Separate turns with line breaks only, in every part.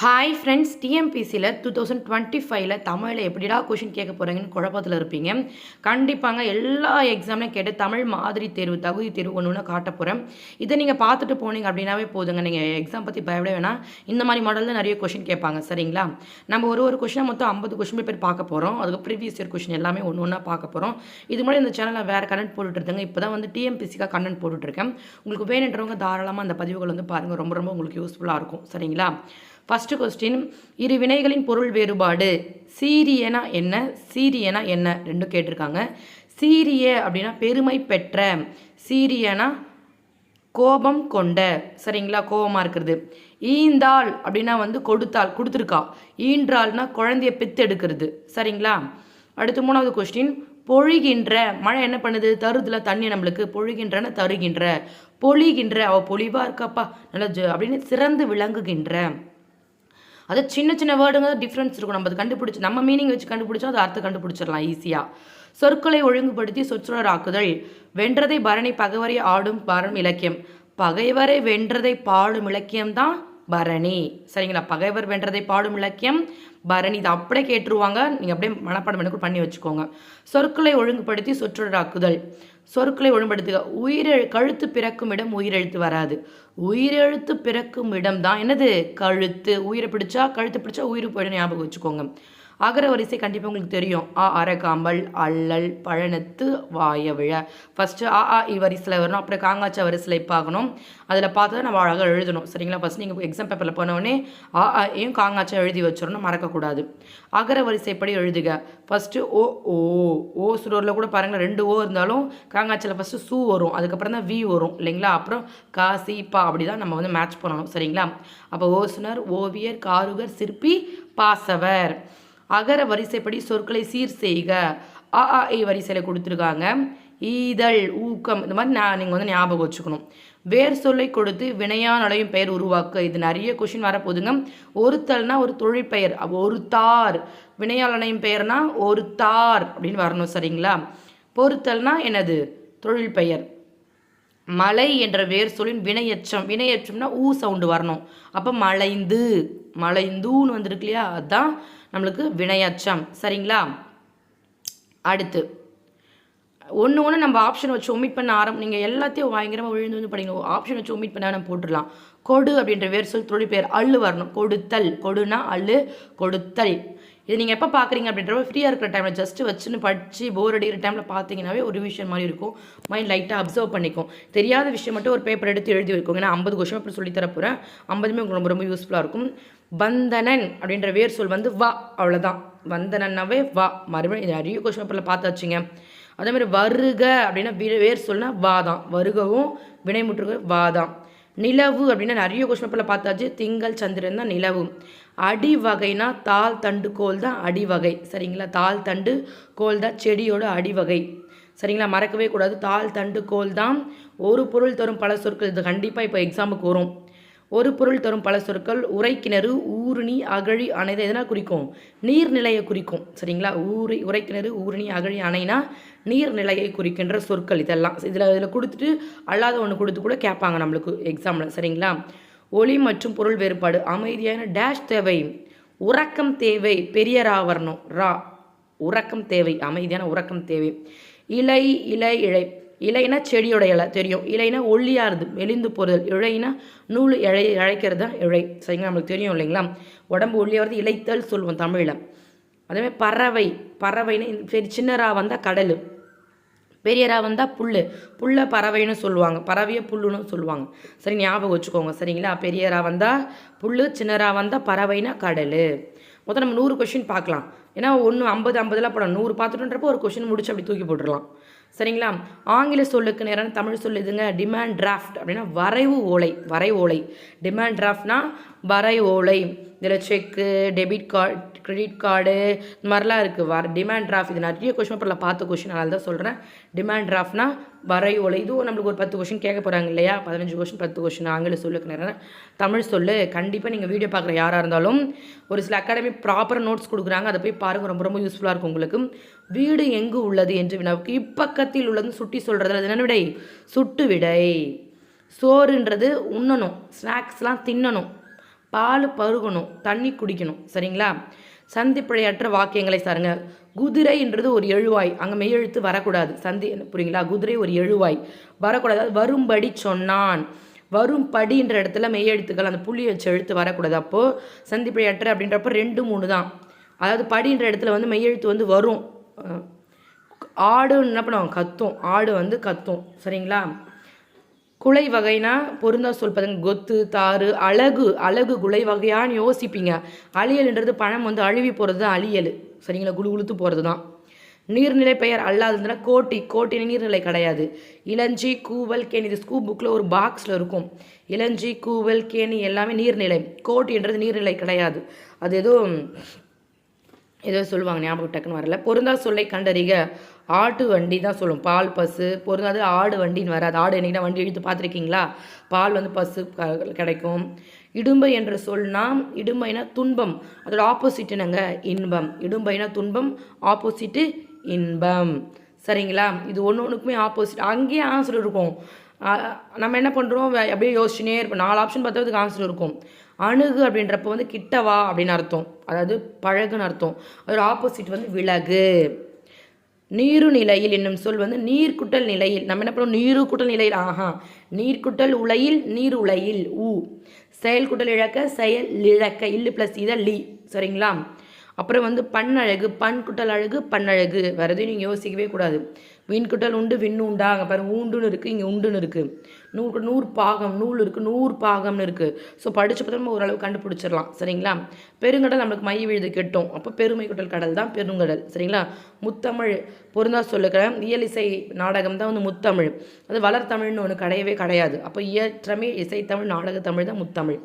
Hi friends டிஎம்பிசியில் two thousand twenty ஃபைவ்ல தமிழில் எப்படிடா கொஷின் கேட்க போகிறீங்கன்னு குழப்பத்தில் இருப்பீங்க. கண்டிப்பாங்க எல்லா எக்ஸாம்லையும் கேட்டு தமிழ் மாதிரி தேர்வு தகுதி தேர்வு ஒன்று ஒன்று காட்ட போகிறேன் இதை நீங்கள் பார்த்துட்டு போனீங்க அப்படின்னாவே போதுங்க. நீங்கள் எக்ஸாம் பற்றி பயப்பட வேணாம். இந்த மாதிரி மாடலில் நிறைய கொஷின் கேட்பாங்க சரிங்களா? நம்ம ஒரு ஒரு கொஷினை மொத்தம் ஐம்பது கொஷின் பேர் பார்க்க போகிறோம் அதுக்கு ப்ரீவியஸ் இயர் கொஷின் எல்லாமே ஒன்று ஒன்றா பார்க்க போகிறோம் இது மாதிரி இந்த சேனலில் வேறு கண்டென்ட் போட்டுட்ருந்தேங்க இப்போ தான் வந்து டிஎம்பிசிக்காக கண்டென்ட் போட்டுட்ருக்கேன் உங்களுக்கு வேணுன்றவங்க தாராளமாக அந்த பதிவுகள் வந்து பாருங்கள் ரொம்ப ரொம்ப உங்களுக்கு யூஸ்ஃபுல்லாக இருக்கும். சரிங்களா? ஃபஸ்ட்டு கொஸ்டின் இரு வினைகளின் பொருள் வேறுபாடு. சீரியனா என்ன? சீரியனா என்ன? ரெண்டும் கேட்டிருக்காங்க. சீரிய அப்படின்னா பெருமை பெற்ற. சீரியனா கோபம் கொண்ட. சரிங்களா? கோபமாக இருக்கிறது. ஈந்தாள் அப்படின்னா வந்து கொடுத்தாள் கொடுத்துருக்கா. ஈன்றாள்னா குழந்தைய பெத்தெடுக்கிறது. சரிங்களா? அடுத்து மூணாவது கொஸ்டின் பொழிகின்ற. மழை என்ன பண்ணுது? தருதுல தண்ணி நம்மளுக்கு. பொழிகின்றன தருகின்ற. பொழிகின்ற. அவள் பொழிவாக இருக்காப்பா. நல்லா அப்படின்னு சிறந்து விளங்குகின்ற. அது சின்ன சின்ன வேர்டுங்க டிஃப்ரென்ஸ் இருக்கும். நம்ம அது கண்டுபிடிச்சி நம்ம மீனிங் வச்சு கண்டுபிடிச்சோம் அது அர்த்தம் கண்டுபிடிச்சிடலாம் ஈஸியாக சொற்களை ஒழுங்குபடுத்தி சொற்றொடராக்குதல். வென்றதை பரணி பகவரை ஆடும் பரம் இலக்கியம். பகைவரை வென்றதை பாடும் இலக்கியம் தான் பரணி. சரிங்களா? பகைவர் வென்றதை பாடும் இலக்கியம். பரணி இதை அப்படியே கேட்டுருவாங்க. நீங்கள் அப்படியே மனப்பாடம் எனக்கு பண்ணி வச்சுக்கோங்க. சொற்களை ஒழுங்குபடுத்தி சொற்றொடராக்குதல். சொற்களை ஒழுங்குபடுத்துக. உயிரெழு கழுத்து பிறக்கும் இடம் உயிரெழுத்து வராது. உயிரெழுத்து பிறக்கும் இடம் தான் என்னது? கழுத்து. உயிரை பிடிச்சா கழுத்து பிடிச்சா உயிர் போயிடும் ஞாபகம் வச்சுக்கோங்க. அகர வரிசை கண்டிப்பாக உங்களுக்கு தெரியும். ஆ அரகாம்பல் அல்லல் பழனத்து வாய விழ. ஃபஸ்ட்டு ஆ ஆ இ வரிசையில் வரணும். அப்புறம் காங்காச்ச வரிசையில் பார்க்கணும் அதில் பார்த்து நம்ம அழகாக எழுதணும். சரிங்களா? ஃபஸ்ட் நீங்கள் எக்ஸாம் பேப்பரில் போனோடனே ஆ ஆ ஏன் காங்காச்சா எழுதி வச்சிடணும். மறக்கக்கூடாது. அகர வரிசைப்படி எழுதுக. ஃபஸ்ட்டு ஓ ஓ ஓ சுரோரில் கூட பாருங்கள் ரெண்டு ஓ இருந்தாலும் காங்காச்சில் ஃபஸ்ட்டு சூ வரும். அதுக்கப்புறம் தான் வி வரும். இல்லைங்களா? அப்புறம் கா சி பா அப்படி தான் நம்ம வந்து மேட்ச் பண்ணணும். சரிங்களா? அப்போ ஓசுனர் ஓவியர் காருகர் சிற்பி பாசவர். அகர வரிசைப்படி சொற்களை சீர் செய்க. அ ஆ இ வரிசையில் கொடுத்துருக்காங்க. ஈதல் ஊக்கம் இந்த மாதிரி நான் நீங்கள் வந்து ஞாபகம் வச்சுக்கணும். வேர் சொல்லை கொடுத்து வினையானலையும் பெயர் உருவாக்க. இது நிறைய கொஷின் வரப்போகுதுங்க. ஒருத்தல்னா ஒரு தொழிற்பெயர் ஒரு தார் வினையால் பெயர்னா பெயர்னா தார் அப்படின்னு வரணும் சரிங்களா? பொறுத்தல்னா என்னது? தொழில் பெயர் மலை என்ற வேர் சொல்லின் வினையச்சம் வினையச்சம்னா ஊ சவுண்டு வரணும். அப்போ மலைந்து மலைந்தூன்னு வந்திருக்கு இல்லையா? அதுதான் நம்மளுக்கு வினையச்சம். சரிங்களா? அடுத்து. ஒன்று ஒன்று நம்ம ஆப்ஷன் வச்சு ஒமிட் பண்ண ஆரம் நீங்கள் எல்லாத்தையும் பயங்கரமாக விழுந்து வந்து படிங்க. ஆப்ஷன் வச்சு ஒமிட் பண்ணால் நம்ம போட்டுடலாம். கொடு அப்படின்ற வேர் சொல் தொழில் பேர் அள்ளு வரணும். கொடுத்தல். கொடுனா அள்ளு கொடுத்தல். இது நீங்கள் எப்போ பார்க்குறீங்க அப்படின்றப்ப ஃப்ரீயாக இருக்கிற டைமில் ஜஸ்ட்டு வச்சுன்னு படித்து போர் அடிக்கிற டைமில் பார்த்தீங்கன்னாவே ஒரு விஷயம் மாதிரி இருக்கும். மைண்ட் லைட்டாக அப்சர்வ் பண்ணிக்கும். தெரியாத விஷயம் மட்டும் ஒரு பேப்பர் எடுத்து எழுதி வைக்கும். ஏன்னா ஐம்பது கொஷின் அப்படி சொல்லி தரப்போகிறேன் ஐம்பதுமே உங்களுக்கு ரொம்ப ரொம்ப யூஸ்ஃபுல்லாக இருக்கும். வந்தனன் அப்படின்ற வேர் சொல் வந்து வா அவ்வளோதான் வந்தனன்னாவே வா. மறுபடியும் நிறைய கொஷின் பேப்பரில் பார்த்து அதேமாதிரி அதே மாதிரி வருக அப்படின்னா வி- வேர் சொல்னா வாதான் வருகவும் வினைமுற்றுக வாதான் நிலவு அப்படின்னா நிறைய கொஸ்டின் பேப்பரில் பார்த்தாச்சு. திங்கள் சந்திரன் தான் நிலவு. அடி வகைனா தாள் தண்டு கோல் தான் அடிவகை சரிங்களா? தாள் தண்டு கோல் தான் செடியோட அடிவகை சரிங்களா? மறக்கவே கூடாது. தாள் தண்டு கோல் தான் ஒரு பொருள் தரும் பல சொற்கள். இது கண்டிப்பாக இப்போ எக்ஸாமுக்கு வரும். ஒரு பொருள் தரும் பல சொற்கள். உரைக்கிணறு ஊருணி அகழி அணை எதனால் குறிக்கும். நீர்நிலையை குறிக்கும். சரிங்களா? ஊரி உரைக்கிணறு ஊருணி அகழி அணைனா நீர்நிலையை குறிக்கின்ற சொற்கள் இதெல்லாம். இதில் இதில் கொடுத்துட்டு அல்லாத ஒன்று கொடுத்து கூட கேட்பாங்க நம்மளுக்கு எக்ஸாமில் சரிங்களா? ஒளி மற்றும் பொருள் வேறுபாடு. அமைதியான டேஷ் தேவை. உறக்கம் தேவை. பெரிய ரா. வரணும் ரா உறக்கம் தேவை. அமைதியான உறக்கம் தேவை. இலை இலை இழை. இலைனா செடியோட இலை தெரியும். இலைனா ஒல்லியாருது மெலிந்து போகிறது இழைனா நூல் இழை இழைக்கிறது தான் இழை. சரிங்களா? நம்மளுக்கு தெரியும் இல்லைங்களா? உடம்பு ஒல்லியாகிறது இலைத்தல் சொல்லுவோம் தமிழில். அதேமாதிரி பறவை பறவைன்னு சரி சின்னரா வந்தால் கடல் பெரியரா வந்தால் புல் புல்லை பறவைன்னு சொல்லுவாங்க. பறவையை புல்லுன்னு சொல்லுவாங்க. சரி ஞாபகம் வச்சுக்கோங்க சரிங்களா? பெரியரா வந்தால் புல் சின்னரா வந்தால் பறவைனா கடல். மொத்தம் நம்ம நூறு கொஷின் பார்க்கலாம். ஏன்னா ஒன்று ஐம்பது ஐம்பதுலாம் போடலாம் நூறு பார்த்துட்டுன்றப்போ ஒரு கொஷின் முடிச்சு அப்படி தூக்கி போட்டுடலாம். சரிங்களா? ஆங்கில சொல்லுக்கு நேரான தமிழ் சொல் இதுங்க டிமாண்ட் டிராஃப்ட் அப்படின்னா வரைவு ஓலை வரை ஓலை டிமாண்ட் டிராஃப்ட்னா வரை ஓலை இதில் cheque debit card credit card இந்த மாதிரிலாம் இருக்குது வர டிமாண்ட் ட்ராஃப்ட் இது நிறைய கொஷின் பேப்பரில் பார்த்த கொஷின் அதனால தான் சொல்கிறேன் டிமாண்ட் ட்ராஃப்ட்னா வரை ஓலை இதுவும் நம்மளுக்கு ஒரு பத்து கொஷின் கேட்க போகிறாங்க இல்லையா? பதினஞ்சு கொஷின் பத்து கொஷின் ஆங்கில சொல்லுக்கு நேரம். தமிழ் சொல்லு. கண்டிப்பாக நீங்கள் வீடியோ பார்க்குற யாராக இருந்தாலும் ஒரு சில அகாடமி ப்ராப்பர் நோட்ஸ் கொடுக்குறாங்க. அதை போய் பாருங்கள் ரொம்ப ரொம்ப யூஸ்ஃபுல்லாக இருக்கும் உங்களுக்கு. வீடு எங்கு உள்ளது என்று வினாவுக்கு இப்பக்கத்தில் உள்ளதுன்னு சுட்டி சொல்கிறதுல அது என்ன விடை? சுட்டு விடை. சோறுன்றது உண்ணணும். ஸ்நாக்ஸ்லாம் தின்னணும். பால் பருகணும் தண்ணி குடிக்கணும் சரிங்களா? சந்திப்பிழையற்ற வாக்கியங்களை சாருங்க. குதிரைன்றது ஒரு எழுவாய் அங்கே மெய்யெழுத்து வரக்கூடாது. சந்தி புரியுங்களா? குதிரை ஒரு எழுவாய். வரக்கூடாது. வரும்படி சொன்னான். வரும்படின்ற இடத்துல மெய்யெழுத்துக்கள் அந்த புள்ளி வச்ச எழுத்து வரக்கூடாது. அப்போது சந்திப்பிழையற்ற அப்படின்றப்ப ரெண்டு மூணு தான். அதாவது படின்ற இடத்துல வந்து மெய்யெழுத்து வந்து வரும். ஆடுன்னு ஆடு என்ன பண்ணுவாங்க? கத்தும். ஆடு வந்து கத்தும் சரிங்களா? குலை வகைனா பொருந்தா சொல் கொத்து தாறு அழகு அழகு குலை வகையான்னு யோசிப்பீங்க. அழியல்ன்றது பழம் வந்து அழுவி போகிறது தான் அழியல். சரிங்களா? குழு குளுத்து போகிறது தான். நீர்நிலை பெயர் அல்லாததுன்னா கோட்டி. கோட்டின நீர்நிலை கிடையாது. இளஞ்சி கூவல் கேணி. இது ஸ்கூ புக்கில் ஒரு பாக்ஸில் இருக்கும். இளஞ்சி கூவல் கேணி எல்லாமே நீர்நிலை. கோட்டின்றது நீர்நிலை கிடையாது. அது எதுவும் ஏதோ சொல்லுவாங்க ஞாபகம் டக்குன்னு வரல. பொருந்தா சொல்லை கண்டறிக. ஆட்டு வண்டி தான் சொல்லும். பால் பசு பொருந்தாது ஆடு வண்டின்னு வராது. ஆடு என்னைக்கு வண்டி இழுத்து பார்த்துருக்கீங்களா? பால் வந்து பசு கிடைக்கும். இடும்பை என்ற சொல்னா இடும்பைனா துன்பம். அதோட ஆப்போசிட் என்னங்க? இன்பம். இடும்பைனா துன்பம் ஆப்போசிட்டு இன்பம். சரிங்களா? இது ஒன்று ஒன்றுக்குமே ஆப்போசிட் அங்கேயே ஆன்சர் இருக்கும். நம்ம என்ன பண்ணுறோம் அப்படியே யோசிச்சுனே இருப்போம். நாலு ஆப்ஷன் பார்த்தா அதுக்கு ஆன்சர் இருக்கும். அணுகு அப்படின்றப்ப வந்து கிட்டவா அப்படின்னு அர்த்தம். அதாவது பழகுன்னு அர்த்தம். அதோட ஆப்போசிட் வந்து விலகு. நீரு நிலையில் என்னும் சொல் வந்து நீர்க்குட்டல் நிலையில். நம்ம என்ன பண்ணுவோம்? நீரு குட்டல் நிலையில். ஆஹா. நீர்க்குட்டல் உலையில் நீர் உலையில் ஊ செயல்குட்டல் இழக்க செயல் இழக்க. இல்லு ப்ளஸ் இதை லி. சரிங்களா? அப்புறம் வந்து பண்ணழகு பண் குட்டல் அழகு பண்ணழகு. வேறு எதையும் நீங்கள் யோசிக்கவே கூடாது. வீண் குட்டல் உண்டு விண்ணு உண்டா அங்கே பாருங்க உண்டுன்னு இருக்குது இங்கே உண்டுன்னு இருக்குது நூறு நூறு பாகம் நூல் இருக்குது நூறு பாகம்னு இருக்குது ஸோ படிச்ச பற்றி நம்ம ஓரளவு கண்டுபிடிச்சிடலாம். சரிங்களா? பெருங்கடல் நம்மளுக்கு மைய விழுது கெட்டும். அப்போ பெருமை குட்டல் கடல் தான் பெருங்கடல். சரிங்களா? முத்தமிழ் பொருந்தா சொல்லுகிற இயலிசை நாடகம் தான் வந்து முத்தமிழ். அது வளர்த்தமிழ்னு ஒன்று கிடையவே கிடையாது. அப்போ இயற்றமிழ் இசைத்தமிழ் நாடகத்தமிழ் தான் முத்தமிழ்.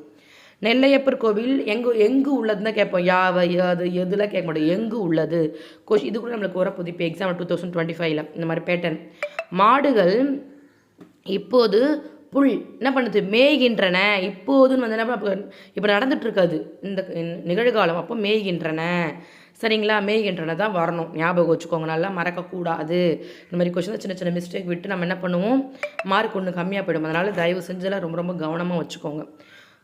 நெல்லையப்பர் கோவில் எங்கு எங்கு உள்ளதுன்னு தான் கேட்போம். யாவை அது எதில் கேட்க மாட்டோம். எங்கு உள்ளது? கொஷ் இது கூட நம்மளுக்கு வர புது இப்போ எக்ஸாம் டூ தௌசண்ட் டுவெண்ட்டி ஃபைவ்ல இந்த மாதிரி பேட்டர்ன் மாடுகள் இப்போது புல் என்ன பண்ணுது? மேய்கின்றன. இப்போதுன்னு வந்து என்ன பண்ண- இப்போ நடந்துட்டு இருக்காது இந்த நிகழ்காலம் அப்போ மேய்கின்றன. சரிங்களா? மேய்கின்றன தான் வரணும். ஞாபகம் வச்சுக்கோங்க. நல்லா மறக்கக்கூடாது. இந்த மாதிரி கொஸ்டின் சின்ன சின்ன மிஸ்டேக் விட்டு நம்ம என்ன பண்ணுவோம்? மார்க் ஒன்று கம்மியாக போயிடும். அதனால் தயவு செஞ்செல்லாம் ரொம்ப ரொம்ப கவனமாக வச்சுக்கோங்க.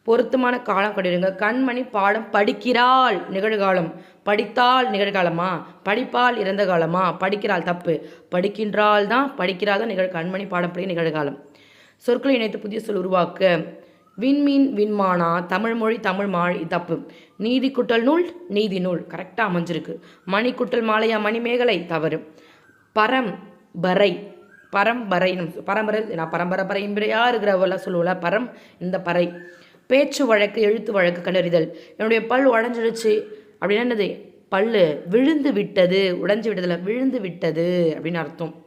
பொருத்தமான காலம் கடிடுங்க கண்மணி பாடம் படிக்கிறாள் நிகழ்காலம். படித்தால் நிகழ்காலமா? படிப்பால் இறந்த காலமா? படிக்கிறாள் தப்பு. படிக்கின்றால் தான் படிக்கிறாள் தான் நிகழ் கண்மணி பாடம் படி நிகழ்காலம். சொற்களை இணைத்து புதிய சொல் உருவாக்க. விண்மீன் விண்மானா தமிழ்மொழி தமிழ் மாழ் தப்பு. நீதி குட்டல் நூல் நீதி நூல். கரெக்டாக அமைஞ்சிருக்கு. மணி குட்டல் மாலையா மணிமேகலை தவறு. பரம் பறை. பரம்பரை பரம்பரை நான் பரம்பரை பரம்பரையாக இருக்கிறவெல்லாம் சொல்லுவோம்ல பரம் இந்த பறை. பேச்சு வழக்கு எழுத்து வழக்கு கண்டறிதல் என்னுடைய பல் உடஞ்சிடுச்சு அப்படின்னா என்னது? பல்லு விழுந்து விட்டது உடஞ்சி விட்டதில்ல விழுந்து விட்டது அப்படின்னு அர்த்தம்.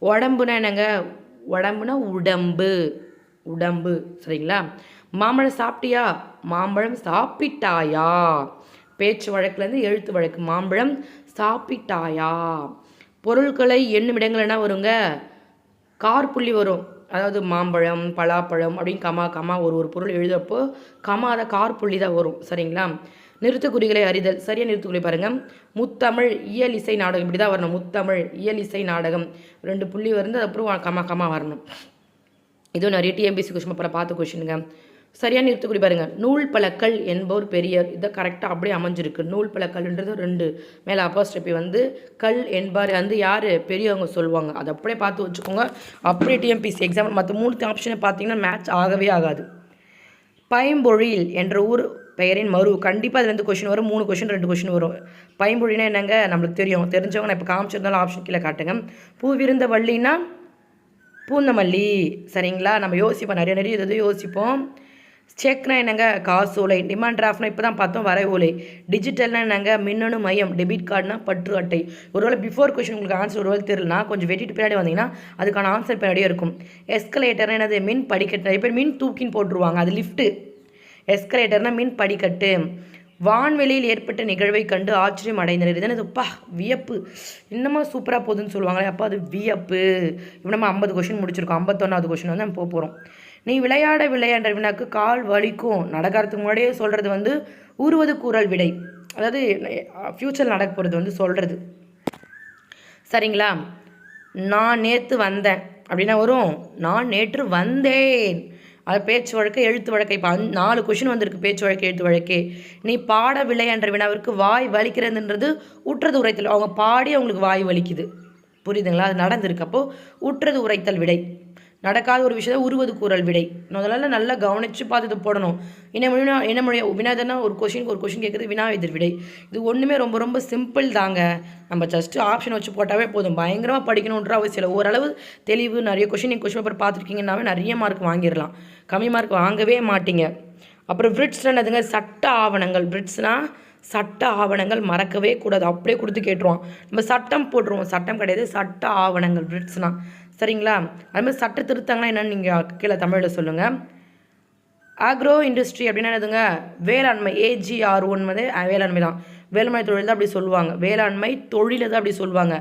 உடம்புனா என்னங்க? உடம்புனா உடம்பு. உடம்பு. சரிங்களா? மாம்பழம் சாப்பிட்டியா? மாம்பழம் சாப்பிட்டாயா? பேச்சு வழக்குலேருந்து எழுத்து வழக்கு. மாம்பழம் சாப்பிட்டாயா? பொருட்களை எண்ணும் இடங்கள் என்ன வருங்க? கார் புள்ளி வரும். அதாவது மாம்பழம் பலாப்பழம் அப்படின்னு கமா கமா ஒரு ஒரு பொருள் எழுதப்போ கமா அதை கார் புள்ளி தான் வரும் சரிங்களா? நிறுத்துக்குறிகளை அறிதல் சரியாக நிறுத்துக்குறி பாருங்கள் முத்தமிழ் இயல் இசை நாடகம் இப்படி தான் வரணும். முத்தமிழ் இயல் இசை நாடகம். ரெண்டு புள்ளி வந்து அப்புறம் கமா கமா வரணும். இதுவும் நிறைய டிஎம்பிசி கொஷின் அப்புறம் பார்த்து கொஷினுங்க சரியான நிறுத்தக்குறி பாருங்க. நூல் பழக்கல் என்பவர் பெரியர் இதை கரெக்டாக அப்படியே அமைஞ்சிருக்கு. நூல் பழக்கல்ன்றது ரெண்டு. மேலே அப்போஸ்டபி வந்து கல் என்பார் வந்து யார்? பெரியவங்க சொல்லுவாங்க. அதை அப்படியே பார்த்து வச்சுக்கோங்க. அப்படியே டிஎம்பிசி எக்ஸாம் மற்ற மூணு ஆப்ஷனை பார்த்தீங்கன்னா மேட்ச் ஆகவே ஆகாது. பைம்பொழில் என்ற ஊர் பெயரின் மறு. கண்டிப்பாக அதில் வந்து கொஷின் வரும். மூணு கொஷின் ரெண்டு கொஷின் வரும். பைம்பொழினா என்னங்க? நம்மளுக்கு தெரியும். தெரிஞ்சவங்க நான் இப்போ காமிச்சிருந்தாலும் ஆப்ஷன் கீழே காட்டுங்க. பூவிருந்த வள்ளின்னா பூந்தமல்லி. சரிங்களா? நம்ம யோசிப்போம். நிறைய நிறைய இது யோசிப்போம். செக்னா என்னங்க காசு ஓலை? டிமாண்ட் டிராஃப்ட்னா இப்போ தான் பார்த்தோம் வரை ஓலை. டிஜிட்டல்னா என்னங்க மின்னணு மையம் டெபிட் கார்டுனா பற்று அட்டை. ஒருவேளை பிஃபோர் கொஷின் உங்களுக்கு ஆன்சர் ஒருவேளை தெரியலனா கொஞ்சம் வெட்டிட்டு பின்னாடி வந்தீங்கன்னா அதுக்கான ஆன்சர் பின்னாடியே இருக்கும். எஸ்கலேட்டர்னா என்னது? மின் படிக்கட்டு. நிறைய பேர் மின் தூக்கின்னு போட்டுருவாங்க அது லிஃப்ட்டு எஸ்கலேட்டர்னா மின் படிக்கட்டு. வான்வெளியில் ஏற்பட்ட நிகழ்வை கண்டு ஆச்சரியம் அடைந்தனர். இதனது பா வியப்பு. இன்னமும் சூப்பராக போகுதுன்னு சொல்லுவாங்களே அப்பா அது வியப்பு. இப்போ நம்ம ஐம்பது கொஷின் முடிச்சிருக்கோம். ஐம்பத்தொன்னாவது கொஷின் வந்து நம்ம போக போகிறோம் நீ விளையாட என்ற வினாக்கு கால் வலிக்கும். நடக்கிறதுக்கு முன்னாடியே சொல்கிறது வந்து ஊறுவது கூறல் விடை. அதாவது ஃப்யூச்சர் நடக்க போகிறது வந்து சொல்கிறது சரிங்களா? நான் நேற்று வந்தேன். அப்படின்னா வரும். நான் நேற்று வந்தேன். அது பேச்சு வழக்கு எழுத்து வழக்கை. இப்போ அந் நாலு கொஷின் வந்திருக்கு பேச்சு வழக்கு எழுத்து வழக்கே. நீ பாடவில்லை என்ற வினாவிற்கு வாய் வலிக்கிறதுன்றது உற்றது உரைத்தல். அவங்க பாடி அவங்களுக்கு வாய் வலிக்குது. புரியுதுங்களா? அது நடந்திருக்கு. அப்போது உற்றது உரைத்தல் விடை. நடக்காத ஒரு விஷயத்தை உருவது கூறல் விடை. முதல்ல நல்லா கவனித்து பார்த்து இது போடணும். என்ன மொழி என்ன மொழி வினாதனா ஒரு கொஷினுக்கு ஒரு கொஷின் கேட்குறது வினா எதிர் விடை. இது ஒன்றுமே ரொம்ப ரொம்ப சிம்பிள் தாங்க. நம்ம ஜஸ்ட்டு ஆப்ஷன் வச்சு போட்டாவே போதும். பயங்கரமாக படிக்கணுன்ற அவசியம் இல்லை. ஓரளவு தெளிவு நிறைய கொஷின் நீங்கள் கொஷின் பேப்பர் பார்த்துருக்கீங்கன்னாவே நிறைய மார்க் வாங்கிடலாம். கம்மி மார்க் வாங்கவே மாட்டீங்க. அப்புறம் பிரிட்ஸ்னால் என்னதுங்க? சட்ட ஆவணங்கள். பிரிட்ஸ்னால் சட்ட ஆவணங்கள் மறக்கவே கூடாது. அப்படியே கொடுத்து கேட்டுருவோம் நம்ம சட்டம் போட்டுருவோம். சட்டம் கிடையாது. சட்ட ஆவணங்கள். பிரிட்ஸ்னால் சரிங்களா? அதுமாதிரி சட்ட திருத்தங்கள்லாம் என்னென்னு நீங்கள் கீழே தமிழில் சொல்லுங்கள் ஆக்ரோ இண்டஸ்ட்ரி அப்படின்னா என்னதுங்க? வேளாண்மை ஏஜிஆர் ஒன் வந்து வேளாண்மை தான். வேளாண்மை தொழில் தான் அப்படி சொல்லுவாங்க. வேளாண்மை தொழிலை தான் அப்படி சொல்லுவாங்க.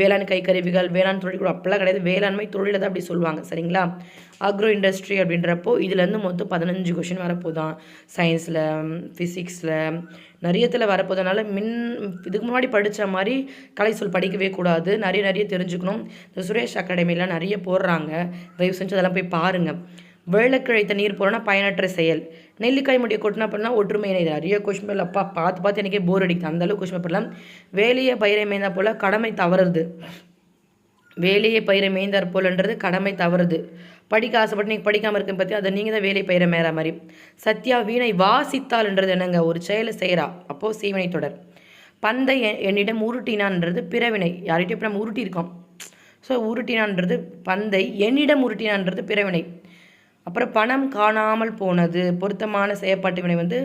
வேளாண் கைக்கருவிகள் வேளாண் தொழில் கூட அப்பெல்லாம் கிடையாது. வேளாண்மை தொழிலை தான் அப்படி சொல்லுவாங்க. சரிங்களா? அக்ரோ இண்டஸ்ட்ரி அப்படின்றப்போ இதுலேருந்து மொத்தம் பதினஞ்சு கொஷின் வரப்போதான் சயின்ஸில் ஃபிசிக்ஸில் நிறையத்தில் வரப்போதனால மின் இதுக்கு முன்னாடி படித்த மாதிரி கலை சொல் படிக்கவே கூடாது. நிறைய நிறைய தெரிஞ்சுக்கணும். இந்த சுரேஷ் அகாடமிலாம் நிறைய போடுறாங்க. தயவு செஞ்சு அதெல்லாம் போய் பாருங்கள் வெள்ளக்கிழைத்த நீர் போகிறோன்னா பயனற்ற செயல். நெல்லிக்காய் முடிய கொட்டினா பண்ணால் ஒற்றுமை இது நிறைய கொஷின் பேப்பர் அப்பா பார்த்து பார்த்து எனக்கே போர் அடிக்குது. அந்த அளவுக்கு கொஷின் பேப்பர்லாம் வேலையை பயிரை மேய்ந்தா போல் கடமை தவறுது. வேலையை பயிரை மேய்ந்தார் போலன்றது கடமை தவறுது. படிக்க ஆசைப்பட்டு நீங்கள் படிக்காமல் இருக்க பற்றி அதை நீங்கள் தான் வேலை பயிரை மேற மாதிரி. சத்யா வீணை வாசித்தாள்ன்றது என்னங்க? ஒரு செயலை செய்கிறா அப்போது சீவினை தொடர். பந்தை என்னிடம் உருட்டினான்றது பிறவினை. யார்கிட்டயும் இப்போ நம்ம உருட்டியிருக்கோம். ஸோ உருட்டினான்றது பந்தை. என்னிடம் உருட்டினான்றது பிறவினை. அப்புறம் பணம் காணாமல் போனது பொருத்தமான செயற்பாட்டு வினை வந்து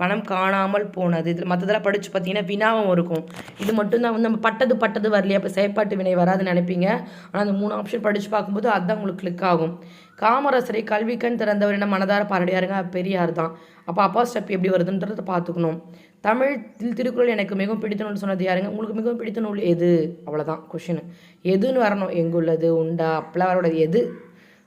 பணம் காணாமல் போனது. இதில் மற்றதெல்லாம் படித்து பார்த்தீங்கன்னா வினாவும் இருக்கும். இது மட்டும்தான் வந்து நம்ம பட்டது பட்டது வரலையா? அப்போ செயற்பாட்டு வினை வராதுன்னு நினைப்பீங்க. ஆனால் அந்த மூணு ஆப்ஷன் படித்து பார்க்கும்போது அதுதான் உங்களுக்கு கிளிக் ஆகும். காமராசரை கல்விக்கண் திறந்தவர் என்ன மனதார பாரடியாருங்க பெரியார் தான். அப்போ அப்பா ஸ்டெப் எப்படி வருதுன்றதை பார்த்துக்கணும். தமிழ் திருக்குறள் எனக்கு மிகவும் பிடித்த நூல் சொன்னது யாருங்க? உங்களுக்கு மிகவும் பிடித்த நூல் எது? அவ்வளோதான் கொஷின் எதுன்னு வரணும். எங்குள்ளது? உண்டா? அப்பெல்லாம் வரக்கூடாது எது?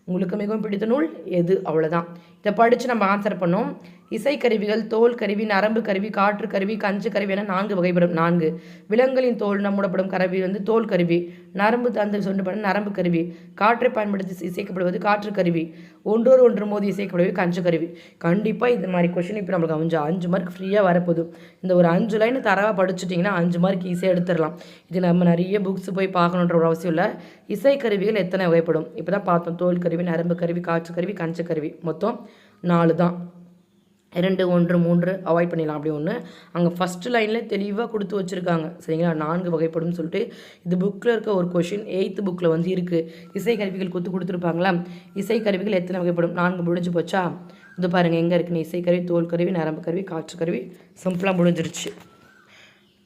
உங்களுக்கு மிகவும் பிடித்த நூல் எது? அவ்வளோதான் இதை படித்து நம்ம ஆன்சர் பண்ணோம். இசைக்கருவிகள் தோல் கருவி நரம்பு கருவி காற்று கருவி கஞ்சு கருவி என நான்கு வகைப்படும். நான்கு. விலங்குகளின் தோல் நம்முடப்படும் கருவி வந்து தோல் கருவி. நரம்பு தந்து சொல்லப்படும் நரம்பு கருவி. காற்றை பயன்படுத்தி இசைக்கப்படுவது காற்று கருவி. ஒன்றோடு ஒன்று மோதி இசைக்கப்படுவது கஞ்சு கருவி. கண்டிப்பாக இந்த மாதிரி கொஷின் இப்போ நம்மளுக்கு அஞ்சு அஞ்சு மார்க் ஃப்ரீயாக வரப்போகுது. இந்த ஒரு அஞ்சு லைன் தரவாக படிச்சுட்டிங்கன்னா அஞ்சு மார்க் ஈஸியாக எடுத்துடலாம். இது நம்ம நிறைய புக்ஸ் போய் பார்க்கணுன்ற ஒரு அவசியம் இல்லை. இசைக்கருவிகள் எத்தனை வகைப்படும்? இப்போ தான் பார்த்தோம். தோல் கருவி நரம்பு கருவி காற்று கருவி கஞ்சு கருவி. மொத்தம் நாலு தான். ரெண்டு ஒன்று மூன்று அவாய்ட் பண்ணிடலாம். அப்படி ஒன்று அங்கே ஃபஸ்ட்டு லைனில் தெளிவாக கொடுத்து வச்சுருக்காங்க. சரிங்களா? நான்கு வகைப்படும் சொல்லிட்டு இது புக்கில் இருக்க ஒரு கொஷின் எயித்து புக்கில் வந்து இருக்குது இசைக்கருவிகள் கொடுத்து கொடுத்துருப்பாங்களா? இசைக்கருவிகள் எத்தனை வகைப்படும்? நான்கு முடிஞ்சு போச்சா? இது பாருங்கள் எங்கே இருக்குன்னு இசைக்கருவி தோல் கருவி நரம்பு கருவி காற்று கருவி சிம்பிளாக முடிஞ்சிருச்சு.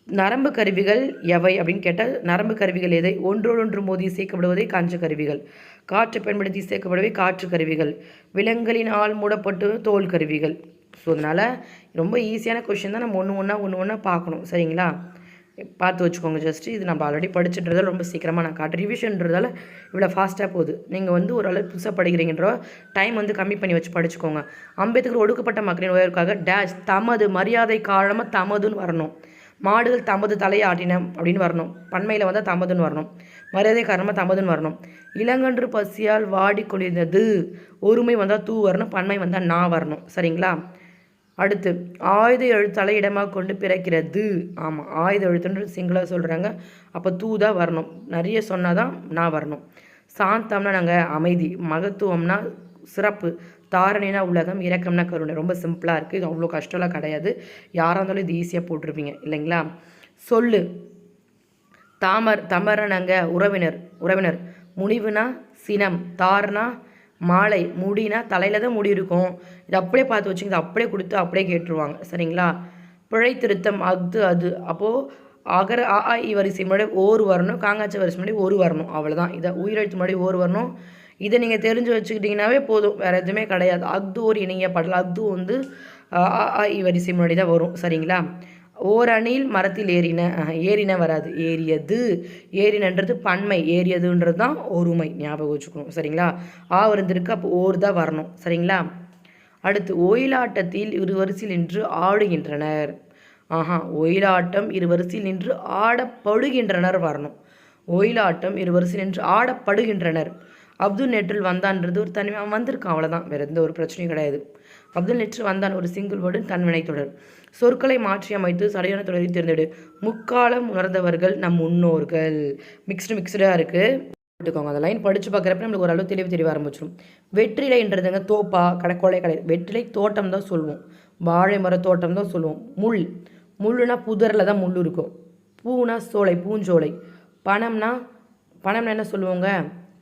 நரம்பு கருவிகள் எவை அப்படின்னு கேட்டால் நரம்பு கருவிகள் எதை? ஒன்றோடொன்று மோதி இசைக்கப்படுவதை காஞ்ச கருவிகள். காற்று பயன்படுத்தி இசைக்கப்படுவை காற்று கருவிகள். விலங்குகளினால் மூடப்பட்டு தோல் கருவிகள். ஸோ அதனால் ரொம்ப ஈஸியான கொஷின் தான் நம்ம ஒன்று ஒன்றா ஒன்று ஒன்றா பார்க்கணும். சரிங்களா? பார்த்து வச்சுக்கோங்க ஜஸ்ட்டு இது நம்ம ஆல்ரெடி படிச்சுன்றதால ரொம்ப சீக்கிரமாக நான் காட்டு ரிவிஷன்றதால இவ்வளோ ஃபாஸ்ட்டாக போகுது. நீங்கள் வந்து ஓரளவுக்கு புதுசாக படிக்கிறீங்கன்ற டைம் வந்து கம்மி பண்ணி வச்சு படிச்சுக்கோங்க. அம்பேத்கர் ஒடுக்கப்பட்ட மக்களின் உயர்வுக்காக டேஷ் தமது மரியாதை காரணமாக தமதுன்னு வரணும். மாடுகள் தமது தலையை ஆட்டின அப்படின்னு வரணும். பன்மையில் வந்தால் தமதுன்னு வரணும். மரியாதை காரணமாக தமதுன்னு வரணும். இளங்கன்று பசியால் வாடி கொண்டிருந்தது. ஒருமை வந்தால் தூ வரணும். பன்மை வந்தால் நான் வரணும். சரிங்களா? அடுத்து ஆயுத எழுத்தாலை இடமாக கொண்டு பிறக்கிறது. ஆமாம் ஆயுத எழுத்துன்றது சிங்கிளாக சொல்கிறாங்க அப்போ தூ தான் வரணும். நிறைய சொன்னால் தான் நான் வரணும். சாந்தம்னா நாங்கள் அமைதி மகத்துவம்னா சிறப்பு தாரணினா உலகம் இரக்கம்னா கருணை. ரொம்ப சிம்பிளாக இருக்குது இது அவ்வளோ கஷ்டம்லாம் கிடையாது. யாராக இருந்தாலும் இது ஈஸியாக போட்டிருப்பீங்க. இல்லைங்களா? சொல்லு. தாமர் தமரனங்க உறவினர் உறவினர். முனிவுனா சினம் தார்னா மாலை முடினா தலையில் தான் முடி இருக்கும். இது அப்படியே பார்த்து வச்சுங்க அப்படியே கொடுத்து அப்படியே கேட்டுருவாங்க. சரிங்களா? பிழை திருத்தம் அது அது. அப்போது அகர அ ஆ, இ வரிசை முன்னாடி ஓர் வரணும் காங்காட்சி வரிசை முன்னாடி ஒரு வரணும். அவ்வளோதான் இதை உயிரெழுத்து முன்னாடி ஓர் வரணும். இதை நீங்கள் தெரிஞ்சு வச்சுக்கிட்டிங்கனாவே போதும். வேறு எதுவுமே கிடையாது. அது ஒரு இணைய பாடல். அஃது வந்து அ ஆ, ஆ, இ வரிசை முன்னாடி தான் வரும். சரிங்களா? ஓரணில் மரத்தில் ஏறின ஏறின வராது ஏறியது. ஏறினன்றது பன்மை ஏறியதுன்றது தான் ஒருமை ஞாபகம் வச்சுக்கணும். சரிங்களா? ஆ இருந்திருக்கு அப்போ ஓர் தான் வரணும். சரிங்களா? அடுத்து ஒயிலாட்டத்தில் இரு வரிசையில் நின்று ஆடுகின்றனர். ஆஹா ஒயிலாட்டம் இரு வரிசையில் நின்று ஆடப்படுகின்றனர் வரணும். ஒயிலாட்டம் இரு வரிசையில் நின்று ஆடப்படுகின்றனர். அப்துல் நேற்றில் வந்தான்றது ஒரு தனிமையாக அவன் வந்திருக்கான் அவ்வளோதான் வேறு எந்த ஒரு பிரச்சனையும் கிடையாது. அப்துல் நேற்று வந்தான் ஒரு சிங்கிள் வேர்டு தன்வினை தொடர் சொற்களை மாற்றி அமைத்து சரியான தொடரை தேர்ந்தெடு. முக்காலம் உணர்ந்தவர்கள் நம் முன்னோர்கள். மிக்ஸ்டு மிக்ஸ்டாக இருக்குது போட்டுக்கோங்க அந்த லைன் படித்து பார்க்குறப்ப நம்மளுக்கு ஓரளவு தெளிவு தெரிய ஆரம்பிச்சிடும் வெற்றிலைன்றதுங்க தோப்பா கடை கொலை. கடை வெற்றிலை தோட்டம் தான் சொல்லுவோம். வாழை மர தோட்டம் தான் சொல்லுவோம். முள். முள்ளுனா புதரில் தான் முள் இருக்கும். பூனா சோலை பூஞ்சோலை. பணம்னா பணம்னா என்ன சொல்லுவோங்க?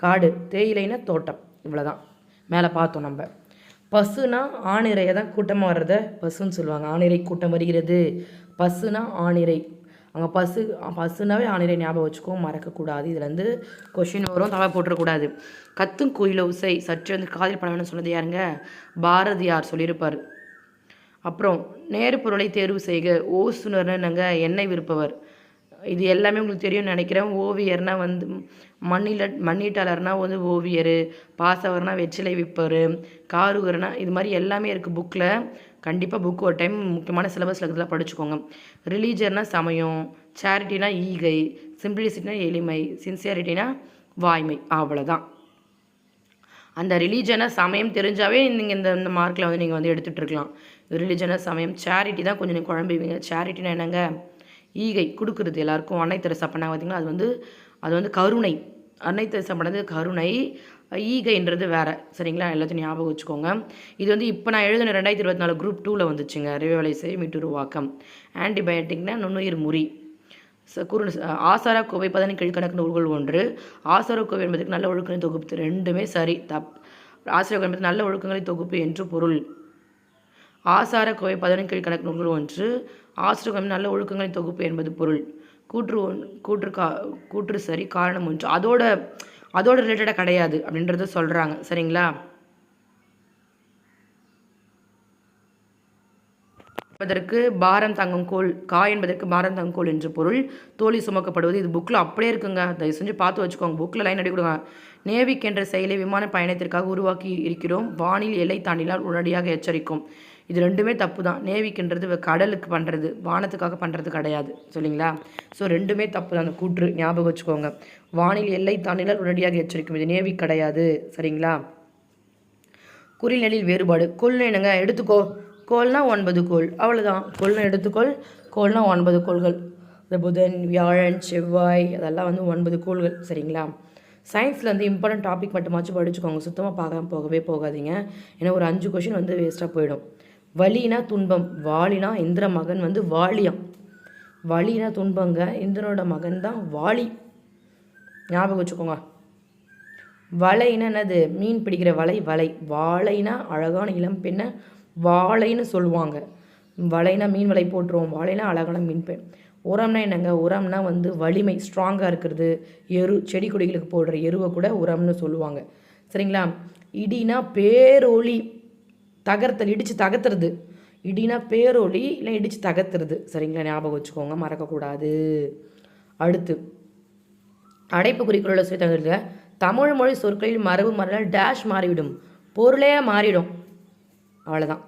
காடு. தேயிலைன்னா தோட்டம். இவ்வளோதான் மேலே பார்த்தோம் நம்ம. பசுனா ஆணிரையை தான் கூட்டமாக வர்றத பசுன்னு சொல்லுவாங்க. ஆணிரை கூட்டம் வருகிறது. பசுனா ஆணிரை அங்கே பசு பசுனாவே ஆணிரை ஞாபகம் வச்சுக்கோ மறக்கக்கூடாது இதுலேருந்து கொஷின் வரும் தவறு போட்டுறக்கூடாது கத்தும் குயில் உசை சற்று வந்து காதில் படம்னு சொன்னது யாருங்க? பாரதியார் சொல்லியிருப்பார். அப்புறம் நேரு பொருளை தேர்வு செய்க ஓசுனர்னுங்க எண்ணெய் விற்பவர் இது எல்லாமே உங்களுக்கு தெரியும்னு நினைக்கிறேன். ஓவியர்னால் வந்து மண்ணில மண்ணீட்டாளர்னால் வந்து ஓவியர் பாசவர்னா வெற்றிலை விற்பவர் காருகர்னா இது மாதிரி எல்லாமே இருக்குது புக்கில் கண்டிப்பாக புக் ஒரு டைம் முக்கியமான சிலபஸில் இருக்கிறதுல படிச்சுக்கோங்க. ரிலீஜர்னா சமயம் சேரிட்டினா ஈகை சிம்பிளிசிட்டினா எளிமை சின்சியாரிட்டினா வாய்மை அவ்வளோதான் அந்த ரிலீஜனை சமயம் தெரிஞ்சாவே நீங்கள் இந்த இந்த மார்க்கில் வந்து நீங்கள் வந்து எடுத்துகிட்டு இருக்கலாம். ரிலீஜனை சமயம் சேரிட்டி தான் கொஞ்சம் நீங்கள் குழம்புவீங்க. சேரிட்டினா என்னங்க? ஈகை கொடுக்குறது எல்லாருக்கும். அன்னை தெரசா பண்ணாங்க பார்த்தீங்களா அது வந்து அது வந்து கருணை. அன்னை தெரசா பண்ணது கருணை. ஈகைன்றது வேறு. சரிங்களா? எல்லாத்தையும் ஞாபகம் வச்சுக்கோங்க. இது வந்து இப்போ நான் எழுதின ரெண்டாயிரத்தி இருபத்தி நாலு குரூப் டூவில் வந்துச்சுங்க. ரிவேவலை செய் மீட்டுருவாக்கம் ஆன்டிபயோட்டிக்னா நுண்ணுயிர் முறி. ச குறு ஆசாரா கோவை பதினெண்டு கீழ்கணக்கு நூல்கள் ஒன்று. ஆசார கோவை என்பதற்கு நல்ல ஒழுக்கங்களின் தொகுப்பு ரெண்டுமே சரி. தப் ஆசிரியர் என்பது நல்ல ஒழுக்கங்களின் தொகுப்பு என்று பொருள். ஆசார கோவை பதினெண்டு கீழ்கணக்கு நூல்கள் ஒன்று ஆசிரியர் நல்ல ஒழுக்கங்களின் தொகுப்பு என்பது பொருள். கூற்று ஒன் கூற்று கா கூற்று சரி காரணம் ஒன்று. அதோட அதோட ரிலேட்டடாக கிடையாது அப்படின்றத சொல்கிறாங்க சரிங்களா? என்பதற்கு பாரம் தங்கும் கோல் கா என்பதற்கு பாரம் தங்கும் கோல் என்று பொருள். தோழி சுமக்கப்படுவது. இது புக்கில் அப்படியே இருக்குங்க. தயவு செஞ்சு பார்த்து வச்சுக்கோங்க. புக்கில் லைன் அடி கொடுங்க நேவிக் என்ற செயலை விமான பயணத்திற்காக உருவாக்கி இருக்கிறோம். வானில் எல்லை தாண்டினால் உடனடியாக எச்சரிக்கும். இது ரெண்டுமே தப்பு தான் நேவிக்குன்றது கடலுக்கு பண்ணுறது வானத்துக்காக பண்ணுறது கிடையாது. சரிங்களா? ஸோ ரெண்டுமே தப்பு தான் அந்த கூற்று ஞாபகம் வச்சுக்கோங்க. வானில் எல்லை தாண்டினால் உடனடியாக எச்சரிக்கும். இது நேவி கிடையாது. சரிங்களா? குறிநெளில் வேறுபாடு. கொல் என்னங்க? எடுத்துக்கோ. கோல்னா ஒன்பது கோல் அவ்வளோதான் கோல்னா எடுத்துக்கோள். கோல்னா ஒன்பது கோள்கள். இந்த புதன் வியாழன் செவ்வாய் அதெல்லாம் வந்து ஒன்பது கோள்கள். சரிங்களா? சயின்ஸில் வந்து இம்பார்ட்டன்ட் டாபிக் மட்டுமாச்சும் படிச்சுக்கோங்க. சுத்தமாக பார்க்காம போகவே போகாதீங்க. ஏன்னா ஒரு அஞ்சு கொஷின் வந்து வேஸ்ட்டாக போயிடும். வலினா துன்பம் வாலினா இந்திர மகன் வந்து வாலியம். வலினா துன்பங்க இந்திரனோட மகன் தான் வாலி. ஞாபகம் வச்சுக்கோங்க. வலைனா என்னது மீன் பிடிக்கிற வலை வலை. வாழைனா அழகான இளம் பெண்ணை வாழைன்னு சொல்லுவாங்க. வலைனா மீன் வலை போட்டுருவோம் வாழைனா அழகான மீன் பெண். உரம்னா என்னங்க? உரம்னா வந்து வலிமை ஸ்ட்ராங்காக இருக்கிறது. எரு செடி கொடிகளுக்கு போடுற எருவை கூட உரம்னு சொல்லுவாங்க. சரிங்களா? இடினா பேரொளி. தகர்த்தல் இடித்து தகர்த்துறது. இடினா பேரொலி இல்லை இடித்து தகர்த்துறது. சரிங்களா? ஞாபகம் வச்சுக்கோங்க மறக்கக்கூடாது. அடுத்து அடைப்பு குறிக்கோள சொல்லி தகுந்த தமிழ் மொழி சொற்களில் மரபு மாறினால் டேஷ் மாறிவிடும். பொருளே மாறிடும். அவ்வளோதான்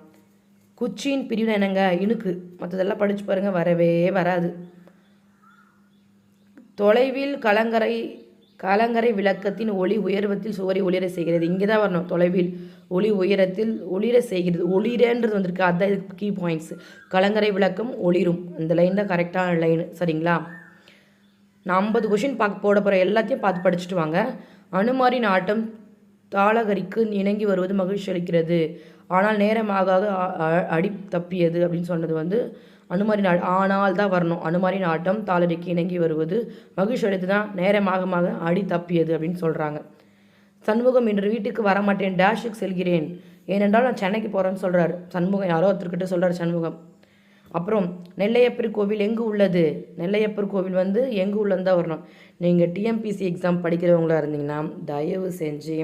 குச்சியின் பிரிவு என்னங்க? இணுக்கு. மற்றதெல்லாம் படித்து பாருங்கள் வரவே வராது. தொலைவில் கலங்கரை கலங்கரை விளக்கத்தின் ஒளி உயர்வத்தில் சுவரை ஒளிர செய்கிறது. இங்கே தான் வரணும் தொலைவில். ஒளி உயரத்தில் ஒளிர செய்கிறது. ஒளிரன்றது வந்திருக்கு. அதுதான் இதுக்கு கீ பாயிண்ட்ஸ் கலங்கரை விளக்கம் ஒளிரும். இந்த லைன் தான் கரெக்டான லைன் சரிங்களா? நான் ஐம்பது கொஷின் பார்க்க போட போகிற எல்லாத்தையும் பார்த்து படிச்சுட்டு வாங்க. அனுமாரின் ஆட்டம் தாளகரிக்கு இணங்கி வருவது மகிழ்ச்சி அளிக்கிறது. ஆனால் நேரமாக அடி தப்பியது அப்படின்னு சொன்னது வந்து அனுமாரின் ஆனால் தான் வரணும். அனுமாரின் ஆட்டம் தாளடிக்கு இணங்கி வருவது மகிழ்ச்சி அளித்து தான் நேரமாக அடி தப்பியது அப்படின்னு சொல்கிறாங்க சண்முகம் இன்று வீட்டுக்கு வரமாட்டேன் டேஷுக்கு செல்கிறேன். ஏனென்றால் நான் சென்னைக்கு போகிறேன்னு சொல்கிறார் சண்முகம் யாரோ ஒருத்தர்கிட்ட சொல்கிறார் சண்முகம். அப்புறம் நெல்லையப்பர் கோவில் எங்கே உள்ளது? நெல்லையப்பர் கோவில் வந்து எங்கே உள்ளது தான் வரணும். நீங்கள் டிஎம்பிசி எக்ஸாம் படிக்கிறவங்களா இருந்தீங்கன்னா தயவு செஞ்சு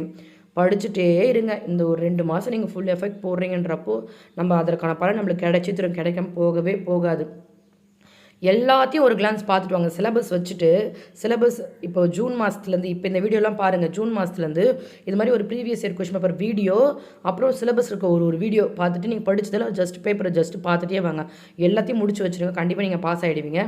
படிச்சுட்டே இருங்க. இந்த ஒரு ரெண்டு மாதம் நீங்கள் ஃபுல் எஃபெக்ட் போடுறீங்கன்றப்போ நம்ம அதற்கான பலன் நம்மளுக்கு கிடைச்சி திரும்ப கிடைக்காம போகவே போகாது. எல்லாத்தையும் ஒரு கிளான்ஸ் பார்த்துட்டு வாங்க. சிலபஸ் வச்சுட்டு சிலபஸ் இப்போ ஜூன் மாதத்துலேருந்து இப்போ இந்த வீடியோலாம் பாருங்கள் ஜூன் மாதத்துலேருந்து இது மாதிரி ஒரு previous year question paper video அப்புறம் சிலபஸ் இருக்க ஒரு ஒரு வீடியோ பார்த்துட்டு நீங்கள் படித்ததில் ஜஸ்ட் பேப்பரை ஜஸ்ட் பார்த்துட்டே வாங்க. எல்லாத்தையும் முடிச்சு வச்சுருங்க. கண்டிப்பாக நீங்கள் பாஸ் ஆகிடுவீங்க